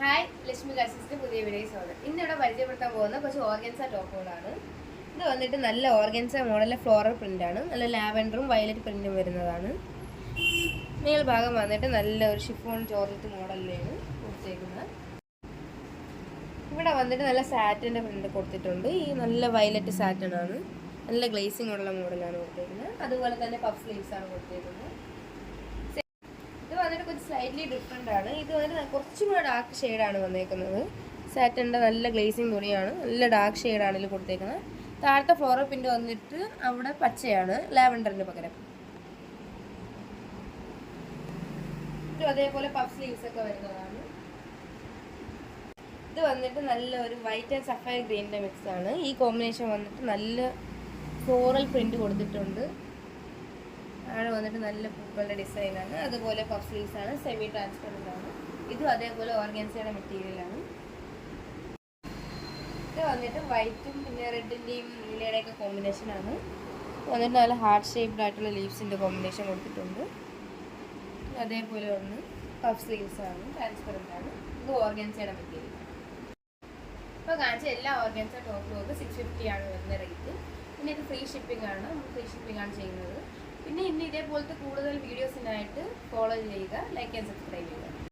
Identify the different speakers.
Speaker 1: Hi Lakshmi കസിൻസിന്റെ പുതിയ videos ആണ് ഇന്നിവിടെ പരിചയപ്പെടുത്താൻ പോകുന്ന കുറച്ച് ഓർഗൻസ ടോപ്പുകളാണ് ഇത് വന്നിട്ട് നല്ല ഓർഗൻസ മോഡലിലെ ഫ്ലോറൽ പ്രിന്റ് ആണ്. നല്ല ലാവൻഡറും വയലറ്റ് പ്രിന്റും വരുന്നതാണ്. മേൽ ഭാഗം വന്നിട്ട് നല്ല ഒരു ഷിഫോൺ ജോർജറ്റ് മോഡലിലാണ് കൊടുത്തേക്കുന്നത്. ഇവിടെ വന്നിട്ട് നല്ല സാറ്റിന്റെ പ്രിന്റ് കൊടുത്തിട്ടുണ്ട്. ഈ നല്ല വയലറ്റ് സാറ്റൺ ആണ്. നല്ല ഗ്ലേസിംഗ് ഉള്ള മോഡലാണ് കൊടുത്തേക്കുന്നത്. അതുപോലെ തന്നെ പഫ് സ്ലീവ്സ് ആണ് കൊടുത്തേക്കുന്നത്. സ്ലൈറ്റ്ലി ഡിഫറെന്റ് ആണ്. ഇത് വരെ കുറച്ചും കൂടെ ഡാർക്ക് ഷെയ്ഡാണ് വന്നേക്കുന്നത്. സാറ്റന്റെ നല്ല ഗ്ലേസിങ് തുണിയാണ്. നല്ല ഡാർക്ക് ഷെയ്ഡാണ് ഇതിൽ കൊടുത്തേക്കുന്നത്. താഴത്തെ ഫ്ലോറൽ പിന്റെ വന്നിട്ട് അവിടെ പച്ചയാണ് ലാവൻഡറിന് പകരം. അതേപോലെ പഫ് സ്ലീവ്സ് ഒക്കെ വരുന്നതാണ്. ഇത് വന്നിട്ട് നല്ല ഒരു വൈറ്റ് ആൻഡ് സഫയർ ഗ്രീനിന്റെ മിക്സ് ആണ്. ഈ കോമ്പിനേഷൻ വന്നിട്ട് നല്ല ഫ്ലോറൽ പ്രിന്റ് കൊടുത്തിട്ടുണ്ട്. ആണ് വന്നിട്ട് നല്ല പൂക്കളുടെ ഡിസൈനാണ് അതുപോലെ പഫ് ആണ് സെമി ട്രാൻസ്പെറന്റ് ആണ്. ഇതും അതേപോലെ ഓർഗൻസയുടെ മെറ്റീരിയലാണ് ഇത് വന്നിട്ട് വൈറ്റും പിന്നെ റെഡിന്റെയും നീലയുടെ ഒക്കെ കോമ്പിനേഷൻ ആണ്. വന്നിട്ട് നല്ല ഹാർട്ട് ഷേപ്ഡ് ആയിട്ടുള്ള ലീവ്സിന്റെ കോമ്പിനേഷൻ കൊടുത്തിട്ടുണ്ട്. അതേപോലെ ഒന്ന് പഫ് സ്ലീവ്സ് ആണ് ട്രാൻസ്പെറന്റ് ആണ്. ഇത് ഓർഗൻസയുടെ മെറ്റീരിയൽ ഇപ്പോൾ കാണിച്ച എല്ലാ ഓർഗൻസ ടോപ്പ് സിക്സ് ഫിഫ്റ്റി ആണ് വരുന്ന റേറ്റ് പിന്നെ ഇത് ഫ്രീ ഷിപ്പിംഗ് ആണ്. ഫ്രീ ഷിപ്പിംഗ് ആണ് ചെയ്യുന്നത്. പിന്നെ ഇന്ന് ഇതേപോലത്തെ കൂടുതൽ വീഡിയോസിനായിട്ട് ഫോളോ ചെയ്യുക ലൈക്ക് ആൻഡ് സബ്സ്ക്രൈബ് ചെയ്യുക.